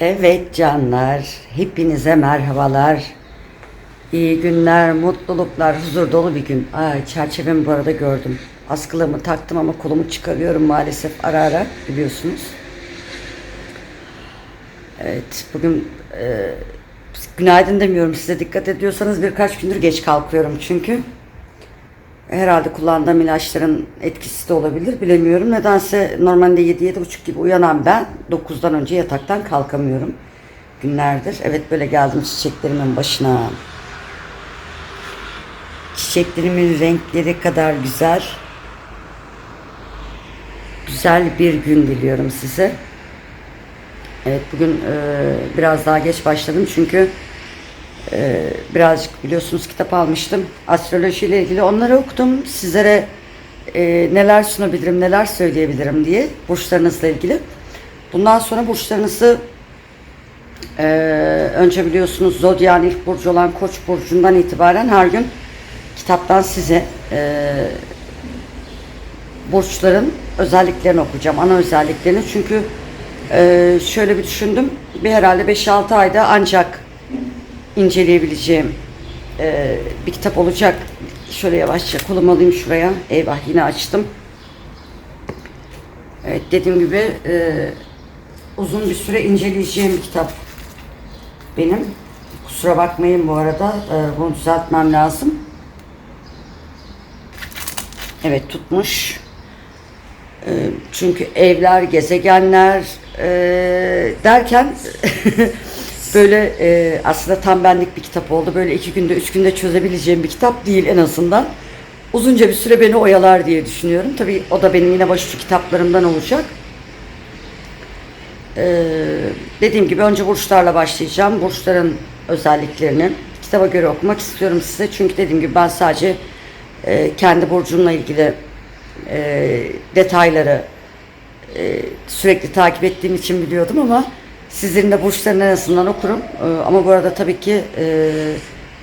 Evet canlar, hepinize merhabalar. İyi günler, mutluluklar, huzur dolu bir gün. Ay çerçevemi bu arada gördüm. Askılığımı taktım ama kolumu çıkarıyorum maalesef ara ara biliyorsunuz. Evet bugün e, günaydın demiyorum size dikkat ediyorsanız birkaç gündür geç kalkıyorum çünkü. Herhalde kullandığım ilaçların etkisi de olabilir bilemiyorum. Nedense normalde 7-7.30 gibi uyanan ben 9'dan önce yataktan kalkamıyorum günlerdir. Evet böyle geldim çiçeklerimin başına. Çiçeklerimin renkleri kadar güzel. Güzel bir gün diliyorum size. Evet bugün e, biraz daha geç başladım çünkü e, birazcık biliyorsunuz kitap almıştım. Astroloji ile ilgili onları okudum. Sizlere e, neler sunabilirim, neler söyleyebilirim diye burçlarınızla ilgili. Bundan sonra burçlarınızı e, önce biliyorsunuz Zodya'nın ilk burcu olan Koç burcundan itibaren her gün kitaptan size e, burçların özelliklerini okuyacağım. Ana özelliklerini çünkü e, şöyle bir düşündüm. Bir herhalde 5-6 ayda ancak inceleyebileceğim e, bir kitap olacak. Şöyle yavaşça kolumu alayım şuraya. Eyvah yine açtım. Evet dediğim gibi e, uzun bir süre inceleyeceğim bir kitap benim. Kusura bakmayın bu arada. E, bunu düzeltmem lazım. Evet tutmuş. E, çünkü evler, gezegenler e, derken böyle e, aslında tam benlik bir kitap oldu. Böyle iki günde, üç günde çözebileceğim bir kitap değil en azından. Uzunca bir süre beni oyalar diye düşünüyorum. Tabii o da benim yine başucu kitaplarımdan olacak. Ee, dediğim gibi önce burçlarla başlayacağım. Burçların özelliklerini kitaba göre okumak istiyorum size. Çünkü dediğim gibi ben sadece e, kendi burcumla ilgili e, detayları e, sürekli takip ettiğim için biliyordum ama sizlerin de burçlarını en azından okurum. E, ama bu arada tabii ki e,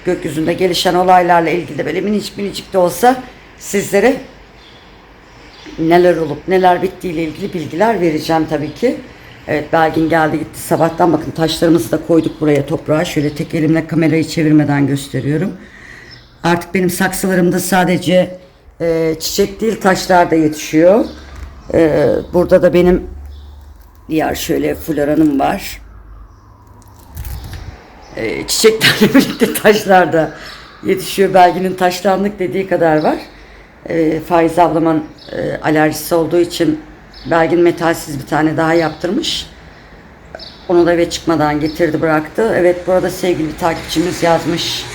gökyüzünde gelişen olaylarla ilgili de böyle minicik minicik de olsa sizlere neler olup neler bittiğiyle ilgili bilgiler vereceğim tabii ki. Evet Belgin geldi gitti sabahtan bakın taşlarımızı da koyduk buraya toprağa. Şöyle tek elimle kamerayı çevirmeden gösteriyorum. Artık benim saksılarımda sadece e, çiçek değil taşlar da yetişiyor. E, burada da benim diğer şöyle floranım var. E, çiçeklerle birlikte taşlar da yetişiyor. Belginin taşlandık dediği kadar var. E, Faiz ablamın e, alerjisi olduğu için Belgin metalsiz bir tane daha yaptırmış. Onu da eve çıkmadan getirdi bıraktı. Evet bu arada sevgili bir takipçimiz yazmış.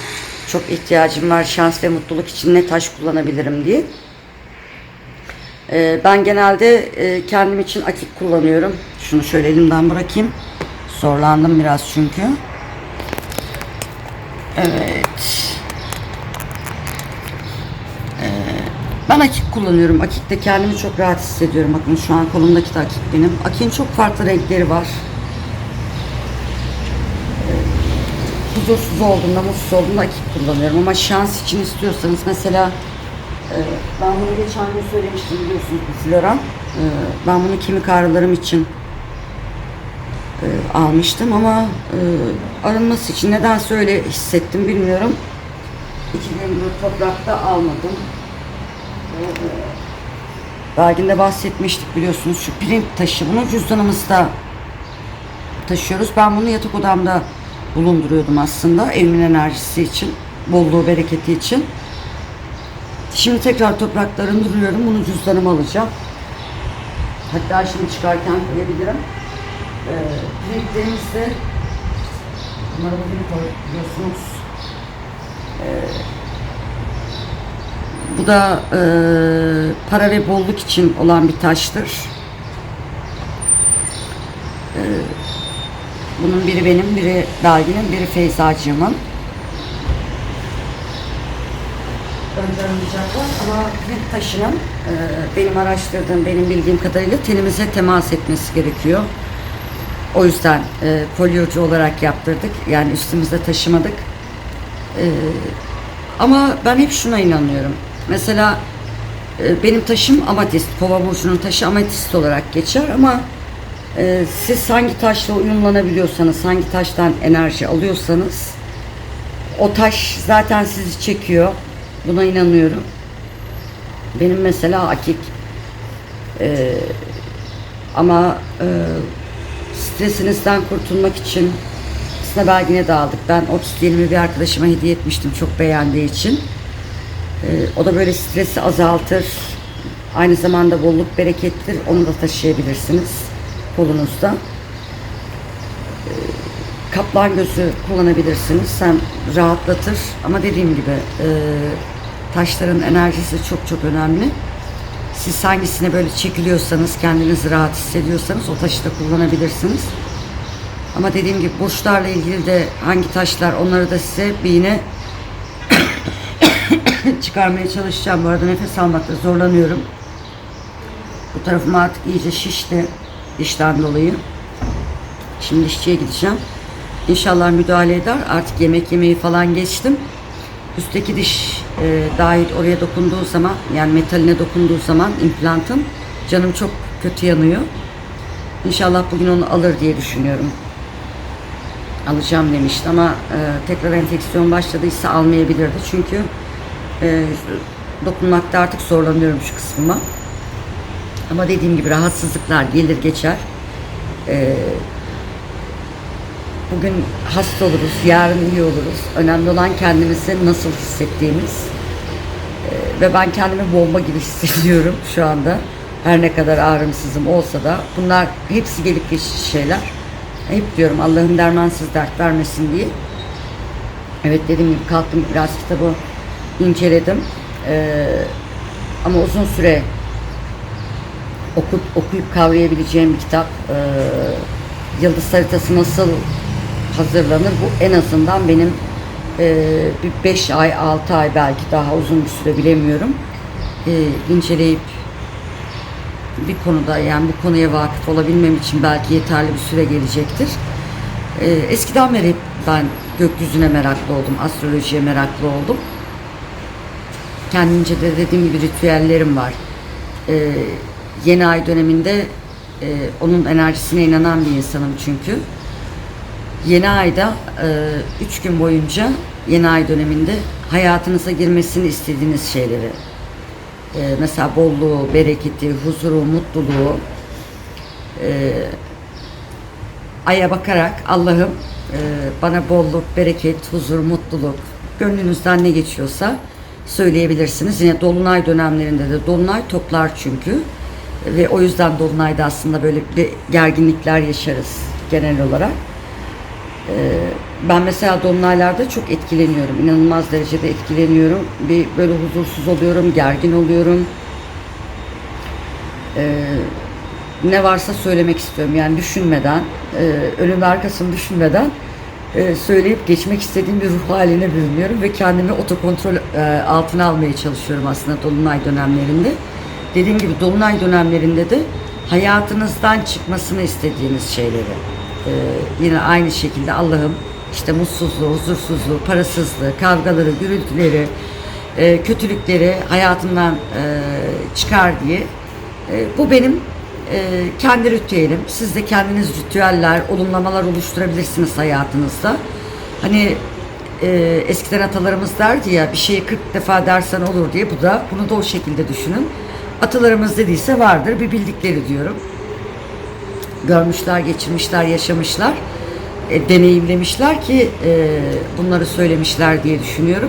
Çok ihtiyacım var şans ve mutluluk için ne taş kullanabilirim diye. Ee, ben genelde e, kendim için akik kullanıyorum. Şunu şöyle elimden bırakayım. Zorlandım biraz çünkü. Evet. Ee, ben akik kullanıyorum. Akikte kendimi çok rahat hissediyorum. Bakın şu an kolumdaki de akik benim. Akikin çok farklı renkleri var. huzursuz olduğumda, mutsuz olduğumda akik kullanıyorum. Ama şans için istiyorsanız mesela e, ben bunu geçen gün söylemiştim biliyorsunuz bu. E, ben bunu kemik ağrılarım için e, almıştım ama e, arınması için nedense öyle hissettim bilmiyorum. İki gündür toprakta almadım. Belgin'de bahsetmiştik biliyorsunuz şu print taşı. Bunu cüzdanımızda taşıyoruz. Ben bunu yatak odamda bulunduruyordum aslında evimin enerjisi için, bolluğu, bereketi için. Şimdi tekrar topraklarını duruyorum. Bunu cüzdanıma alacağım. Hatta şimdi çıkarken koyabilirim. Ee, renklerimizde bunları bugün koyuyorsunuz. Ee, bu da e, para ve bolluk için olan bir taştır. Ee, bunun biri benim, biri Belgin'in, biri Feyzacığımın. Önce arayacaklar ama bir taşının e, benim araştırdığım, benim bildiğim kadarıyla tenimize temas etmesi gerekiyor. O yüzden e, olarak yaptırdık. Yani üstümüzde taşımadık. E, ama ben hep şuna inanıyorum. Mesela e, benim taşım amatist, kova burcunun taşı amatist olarak geçer ama siz hangi taşla uyumlanabiliyorsanız, hangi taştan enerji alıyorsanız o taş zaten sizi çekiyor. Buna inanıyorum. Benim mesela akik Ee, ama e, stresinizden kurtulmak için aslında belgine de aldık. Ben 30 dilimi bir arkadaşıma hediye etmiştim çok beğendiği için. Ee, o da böyle stresi azaltır. Aynı zamanda bolluk berekettir. Onu da taşıyabilirsiniz kolunuzda. Ee, kaplan gözü kullanabilirsiniz. Hem rahatlatır ama dediğim gibi e, taşların enerjisi çok çok önemli. Siz hangisine böyle çekiliyorsanız, kendinizi rahat hissediyorsanız o taşı da kullanabilirsiniz. Ama dediğim gibi burçlarla ilgili de hangi taşlar onları da size bir yine çıkarmaya çalışacağım. Bu arada nefes almakta zorlanıyorum. Bu tarafım artık iyice şişti dişten dolayı. Şimdi dişçiye gideceğim. İnşallah müdahale eder. Artık yemek yemeyi falan geçtim. Üstteki diş e, dahil oraya dokunduğu zaman yani metaline dokunduğu zaman implantın canım çok kötü yanıyor. İnşallah bugün onu alır diye düşünüyorum. Alacağım demişti ama e, tekrar enfeksiyon başladıysa almayabilirdi. Çünkü e, dokunmakta artık zorlanıyorum şu kısmıma. Ama dediğim gibi rahatsızlıklar gelir geçer. E, bugün hasta oluruz, yarın iyi oluruz. Önemli olan kendimizi nasıl hissettiğimiz. E, ve ben kendimi bomba gibi hissediyorum şu anda. Her ne kadar ağrımsızım olsa da bunlar hepsi gelip geçici şeyler. Hep diyorum Allah'ın dermansız dert vermesin diye. Evet dediğim gibi kalktım biraz kitabı inceledim. Ee, ama uzun süre okuyup, okuyup kavrayabileceğim bir kitap. Ee, Yıldız haritası nasıl hazırlanır? Bu en azından benim e, bir 5 ay, 6 ay belki daha uzun bir süre bilemiyorum. E, inceleyip bir konuda yani bu konuya vakıf olabilmem için belki yeterli bir süre gelecektir. Ee, eskiden beri ben gökyüzüne meraklı oldum, astrolojiye meraklı oldum. Kendince de dediğim gibi ritüellerim var. Ee, yeni ay döneminde e, onun enerjisine inanan bir insanım çünkü. Yeni ayda 3 gün boyunca yeni ay döneminde hayatınıza girmesini istediğiniz şeyleri e, mesela bolluğu, bereketi, huzuru, mutluluğu e, aya bakarak Allah'ım e, bana bolluk, bereket, huzur, mutluluk gönlünüzden ne geçiyorsa söyleyebilirsiniz. Yine dolunay dönemlerinde de dolunay toplar çünkü ve o yüzden dolunayda aslında böyle bir gerginlikler yaşarız genel olarak. Ee, ben mesela dolunaylarda çok etkileniyorum. İnanılmaz derecede etkileniyorum. Bir böyle huzursuz oluyorum, gergin oluyorum. Ee, ne varsa söylemek istiyorum. Yani düşünmeden, e, arkasını düşünmeden e, söyleyip geçmek istediğim bir ruh haline bürünüyorum ve kendimi otokontrol e, altına almaya çalışıyorum aslında dolunay dönemlerinde. Dediğim gibi dolunay dönemlerinde de hayatınızdan çıkmasını istediğiniz şeyleri ee, yine aynı şekilde Allah'ım işte mutsuzluğu, huzursuzluğu, parasızlığı, kavgaları, gürültüleri, e, kötülükleri hayatımdan e, çıkar diye. E, bu benim e, kendi ritüelim. Siz de kendiniz ritüeller, olumlamalar oluşturabilirsiniz hayatınızda. Hani e, eskiden atalarımız derdi ya bir şeyi 40 defa dersen olur diye bu da bunu da o şekilde düşünün. Atalarımız dediyse vardır bir bildikleri diyorum görmüşler, geçirmişler, yaşamışlar, e, deneyimlemişler ki e, bunları söylemişler diye düşünüyorum.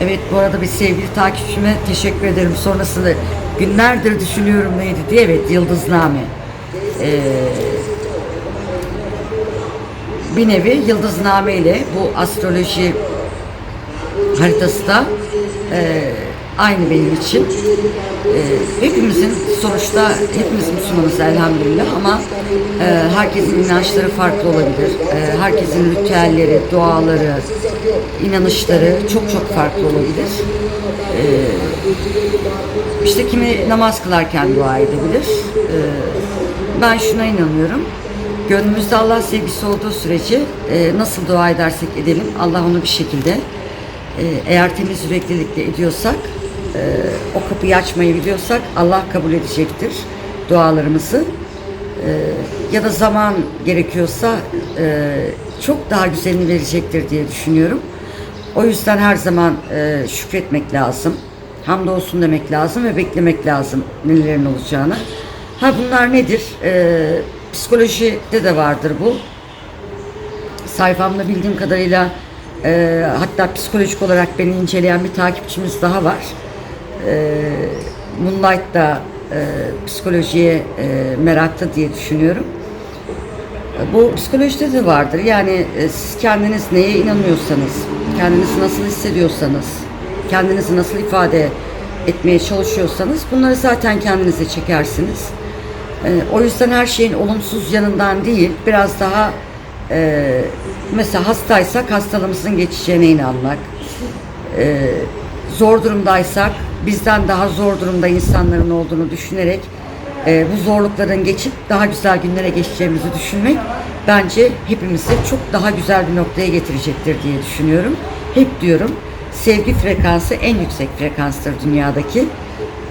Evet bu arada bir sevgili takipçime teşekkür ederim. Sonrasında günlerdir düşünüyorum neydi diye. Evet Yıldızname. Ee, bir nevi Yıldızname ile bu astroloji haritası da e, aynı benim için. Ee, hepimizin sonuçta hepimiz Müslümanız elhamdülillah ama e, herkesin inançları farklı olabilir. E, herkesin ritüelleri, duaları, inanışları çok çok farklı olabilir. E, işte kimi namaz kılarken dua edebilir. E, ben şuna inanıyorum. Gönlümüzde Allah sevgisi olduğu sürece e, nasıl dua edersek edelim Allah onu bir şekilde e, eğer temiz yüreklilikle ediyorsak e, o kapıyı açmayı biliyorsak Allah kabul edecektir dualarımızı. e, ya da zaman gerekiyorsa e, çok daha güzelini verecektir diye düşünüyorum. O yüzden her zaman e, şükretmek lazım. Hamdolsun demek lazım ve beklemek lazım nelerin olacağını. Ha bunlar nedir? E, psikolojide de vardır bu sayfamda bildiğim kadarıyla e, hatta psikolojik olarak beni inceleyen bir takipçimiz daha var. E, Moonlight da e, psikolojiye e, meraklı diye düşünüyorum. Bu psikolojide de vardır. Yani e, siz kendiniz neye inanıyorsanız, kendinizi nasıl hissediyorsanız, kendinizi nasıl ifade etmeye çalışıyorsanız bunları zaten kendinize çekersiniz. E, o yüzden her şeyin olumsuz yanından değil, biraz daha e, mesela hastaysak hastalığımızın geçeceğine inanmak, e, zor durumdaysak bizden daha zor durumda insanların olduğunu düşünerek e, bu zorlukların geçip daha güzel günlere geçeceğimizi düşünmek bence hepimizi çok daha güzel bir noktaya getirecektir diye düşünüyorum. Hep diyorum sevgi frekansı en yüksek frekanstır dünyadaki.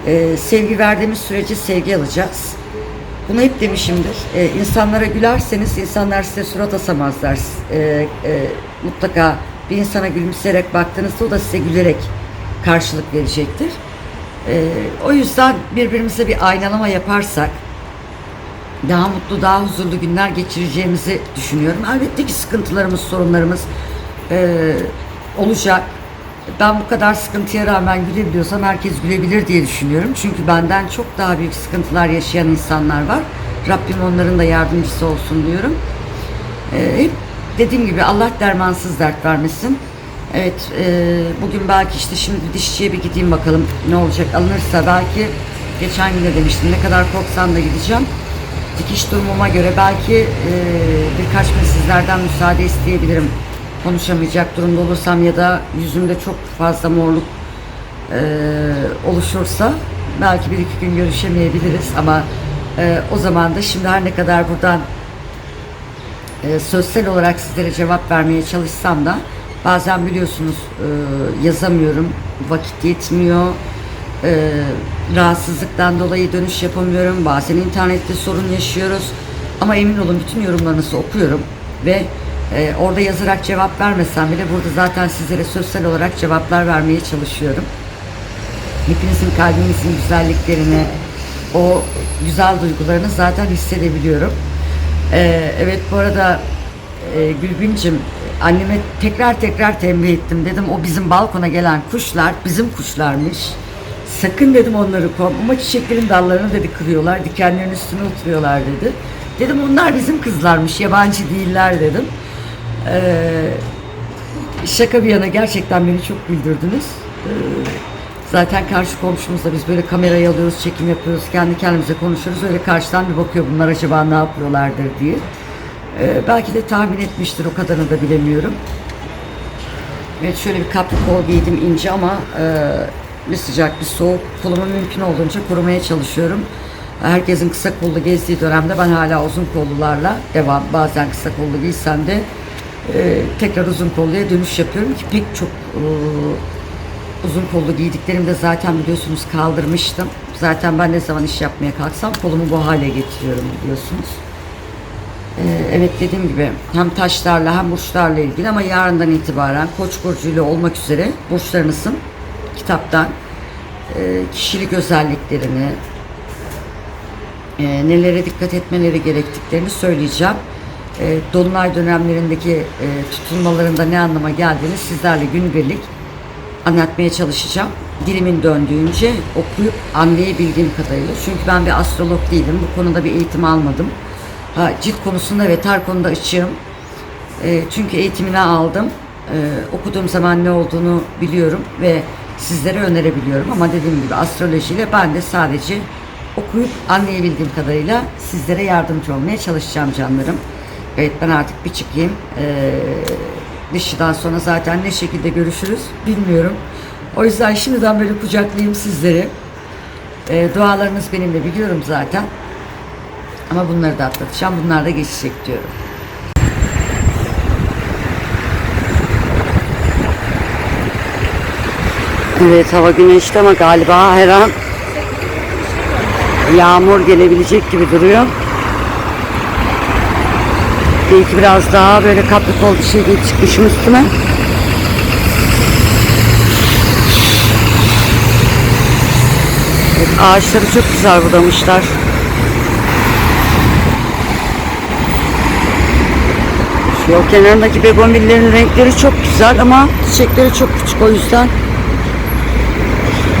E, sevgi verdiğimiz sürece sevgi alacağız. Bunu hep demişimdir. Ee, insanlara gülerseniz insanlar size surat asamazlar. Ee, e, mutlaka bir insana gülümseyerek baktığınızda o da size gülerek karşılık verecektir. Ee, o yüzden birbirimize bir aynalama yaparsak daha mutlu, daha huzurlu günler geçireceğimizi düşünüyorum. Elbette ki sıkıntılarımız, sorunlarımız e, olacak. Ben bu kadar sıkıntıya rağmen gülebiliyorsam herkes gülebilir diye düşünüyorum. Çünkü benden çok daha büyük sıkıntılar yaşayan insanlar var. Rabbim onların da yardımcısı olsun diyorum. E, dediğim gibi Allah dermansız dert vermesin. Evet, e, bugün belki işte şimdi dişçiye bir gideyim bakalım ne olacak alınırsa belki geçen gün de demiştim ne kadar korksam da gideceğim. Dikiş durumuma göre belki e, birkaç gün sizlerden müsaade isteyebilirim. Konuşamayacak durumda olursam ya da yüzümde çok fazla morluk e, oluşursa belki bir iki gün görüşemeyebiliriz ama e, o zaman da şimdi her ne kadar buradan e, sözsel olarak sizlere cevap vermeye çalışsam da bazen biliyorsunuz e, yazamıyorum, vakit yetmiyor, e, rahatsızlıktan dolayı dönüş yapamıyorum, bazen internette sorun yaşıyoruz. Ama emin olun bütün yorumlarınızı okuyorum ve e, orada yazarak cevap vermesem bile burada zaten sizlere sözsel olarak cevaplar vermeye çalışıyorum. Hepinizin kalbinizin güzelliklerini, o güzel duygularını zaten hissedebiliyorum. Evet bu arada e, Gülbüncüm anneme tekrar tekrar tembih ettim. Dedim o bizim balkona gelen kuşlar bizim kuşlarmış. Sakın dedim onları korkma. Ama çiçeklerin dallarını dedi kırıyorlar. Dikenlerin üstüne oturuyorlar dedi. Dedim onlar bizim kızlarmış. Yabancı değiller dedim. Ee, şaka bir yana gerçekten beni çok güldürdünüz. Ee, zaten karşı komşumuzla biz böyle kamerayı alıyoruz, çekim yapıyoruz, kendi kendimize konuşuyoruz. Öyle karşıdan bir bakıyor bunlar acaba ne yapıyorlardır diye. Ee, belki de tahmin etmiştir o kadarını da bilemiyorum. Evet şöyle bir kaplı kol giydim ince ama e, bir sıcak bir soğuk kolumu mümkün olduğunca korumaya çalışıyorum. Herkesin kısa kollu gezdiği dönemde ben hala uzun kollularla devam. Bazen kısa kollu giysem de e, tekrar uzun kolluya dönüş yapıyorum ki pek çok e, uzun kollu giydiklerimde zaten biliyorsunuz kaldırmıştım. Zaten ben ne zaman iş yapmaya kalksam kolumu bu hale getiriyorum biliyorsunuz. Ee, evet dediğim gibi hem taşlarla hem burçlarla ilgili ama yarından itibaren Koç burcuyla olmak üzere burçlarınızın kitaptan e, kişilik özelliklerini e, nelere dikkat etmeleri gerektiklerini söyleyeceğim. E, Dolunay dönemlerindeki e, tutulmalarında ne anlama geldiğini sizlerle günübirlik anlatmaya çalışacağım. Dilimin döndüğünce okuyup anlayabildiğim kadarıyla. Çünkü ben bir astrolog değilim. Bu konuda bir eğitim almadım. Ha, cilt konusunda ve her konuda açığım. E, çünkü eğitimini aldım. E, okuduğum zaman ne olduğunu biliyorum ve sizlere önerebiliyorum. Ama dediğim gibi astrolojiyle ben de sadece okuyup anlayabildiğim kadarıyla sizlere yardımcı olmaya çalışacağım canlarım. Evet ben artık bir çıkayım. Ee, dışıdan sonra zaten ne şekilde görüşürüz bilmiyorum. O yüzden şimdiden böyle kucaklayayım sizleri. Ee, dualarınız benimle biliyorum zaten. Ama bunları da atlatacağım. Bunlar da geçecek diyorum. Evet hava güneşli ama galiba her an yağmur gelebilecek gibi duruyor. Belki biraz daha böyle katlı kol bir şey çıkmışım üstüme. Evet, ağaçları çok güzel budamışlar. Yol kenarındaki begonvillerin renkleri çok güzel ama çiçekleri çok küçük o yüzden.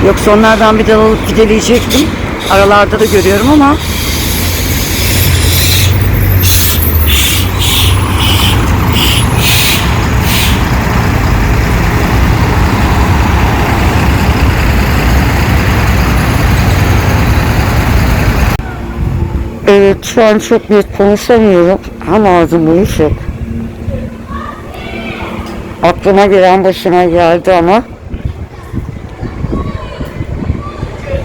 Yoksa onlardan bir dal alıp fideleyecektim. Aralarda da görüyorum ama Evet şu an çok net konuşamıyorum. Hem ağzım uyuşuk. Aklıma gelen başıma geldi ama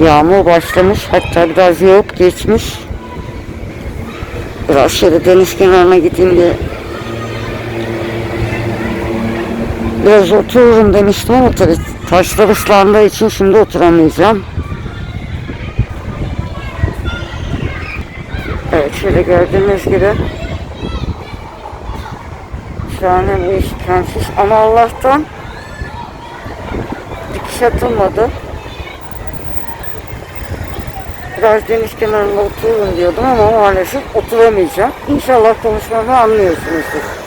Yağmur başlamış hatta biraz yoğuk geçmiş. Biraz şöyle deniz kenarına gideyim diye Biraz otururum demiştim ama tabii taşlar ıslandığı için şimdi oturamayacağım. Evet şöyle gördüğünüz gibi şahane bir işkensiz ama Allah'tan dikiş atılmadı. Biraz deniz kenarında otururum diyordum ama maalesef oturamayacağım. İnşallah konuşmamı anlıyorsunuzdur.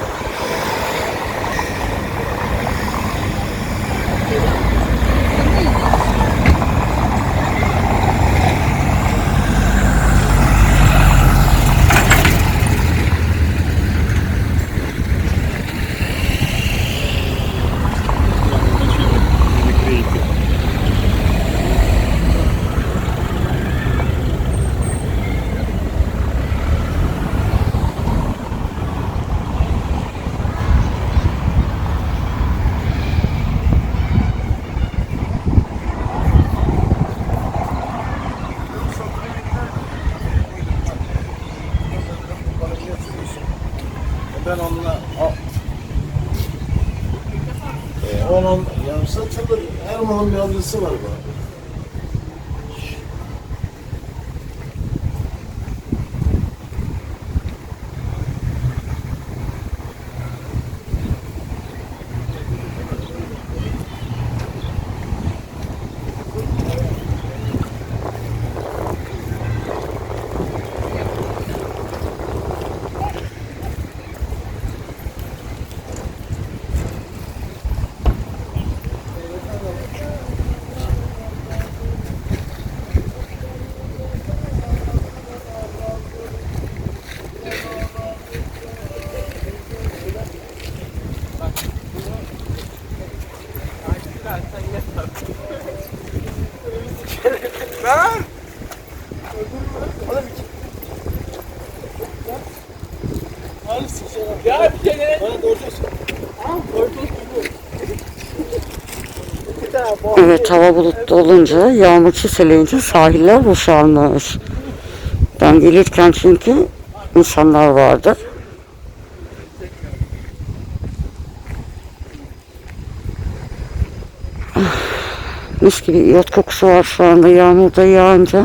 Ben onunla o, e, onun yani satılır. Her malın bir alıcısı var bu. Ya bir kere. Evet hava bulutlu olunca yağmur çiseleyince sahiller boşalmış. Ben gelirken çünkü insanlar vardı. Ah, Mis gibi iyot kokusu var şu anda yağmurda yağınca.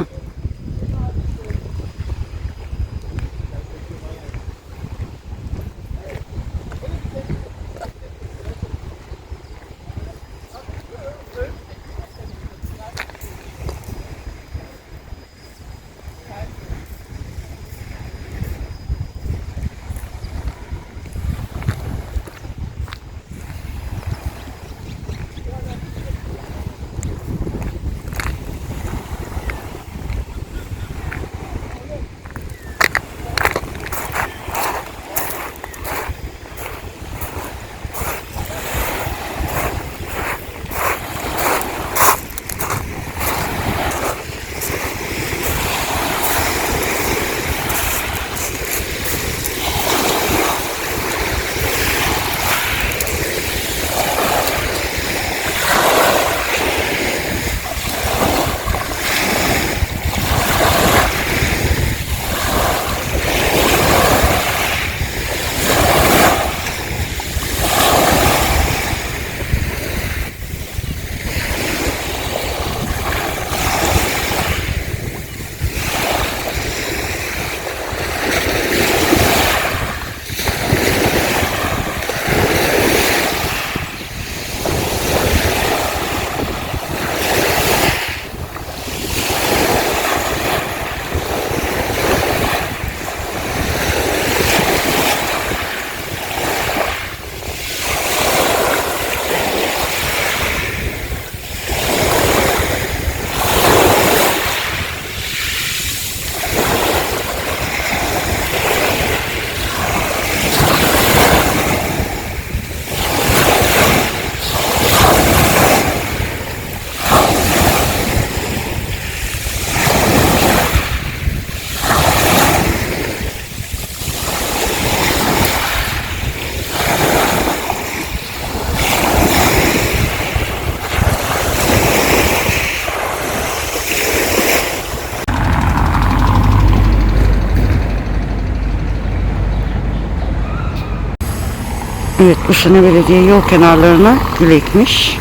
Evet bu sene belediye yol kenarlarına gül ekmiş.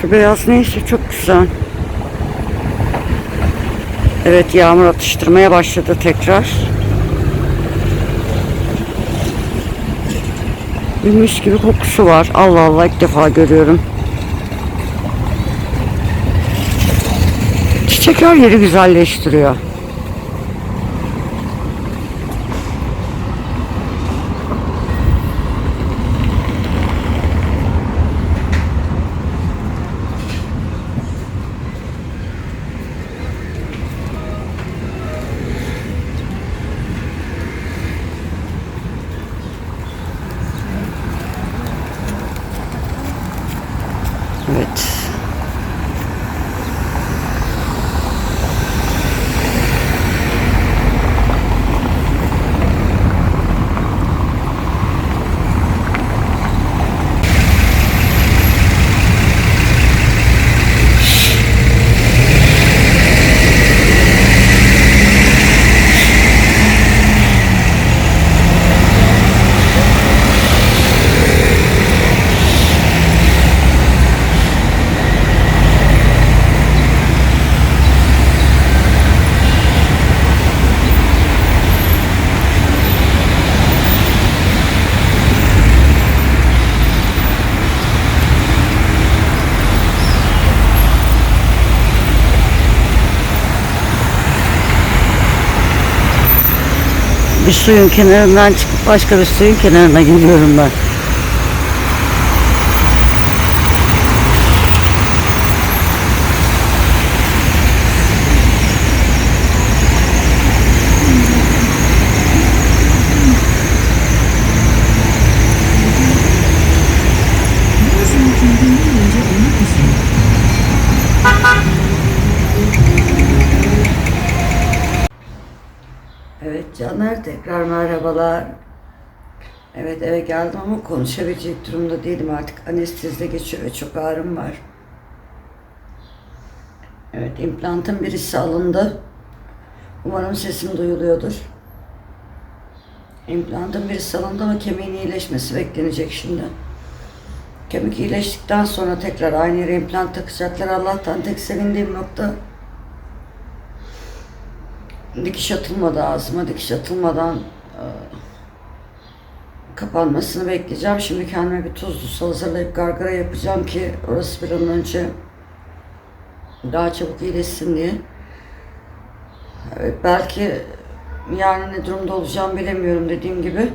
Şu beyaz neyse çok güzel. Evet yağmur atıştırmaya başladı tekrar. Bir mis gibi kokusu var. Allah Allah ilk defa görüyorum. Çiçekler yeri güzelleştiriyor. Evet. Bir suyun kenarından çıkıp başka bir suyun kenarına gidiyorum ben. Evet canlar tekrar merhabalar. Evet eve geldim ama konuşabilecek durumda değilim artık. Anestezide geçiyor ve çok ağrım var. Evet implantın birisi alındı. Umarım sesim duyuluyordur. İmplantın birisi alındı ama kemiğin iyileşmesi beklenecek şimdi. Kemik iyileştikten sonra tekrar aynı yere implant takacaklar. Allah'tan tek sevindiğim nokta dikiş atılmadı ağzıma. Dikiş atılmadan e, kapanmasını bekleyeceğim. Şimdi kendime bir tuzlu su hazırlayıp gargara yapacağım ki orası bir an önce daha çabuk iyileşsin diye. Evet, belki yarın ne durumda olacağım bilemiyorum dediğim gibi.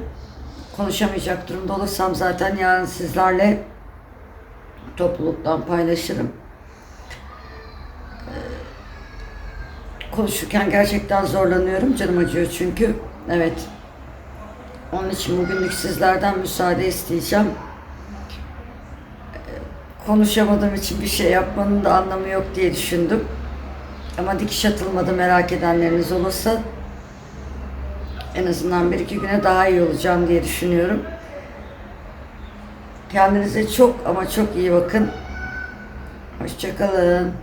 Konuşamayacak durumda olursam zaten yarın sizlerle topluluktan paylaşırım. Konuşurken gerçekten zorlanıyorum. Canım acıyor çünkü. Evet. Onun için bugünlük sizlerden müsaade isteyeceğim. Ee, Konuşamadığım için bir şey yapmanın da anlamı yok diye düşündüm. Ama dikiş atılmadı merak edenleriniz olursa en azından bir iki güne daha iyi olacağım diye düşünüyorum. Kendinize çok ama çok iyi bakın. Hoşçakalın.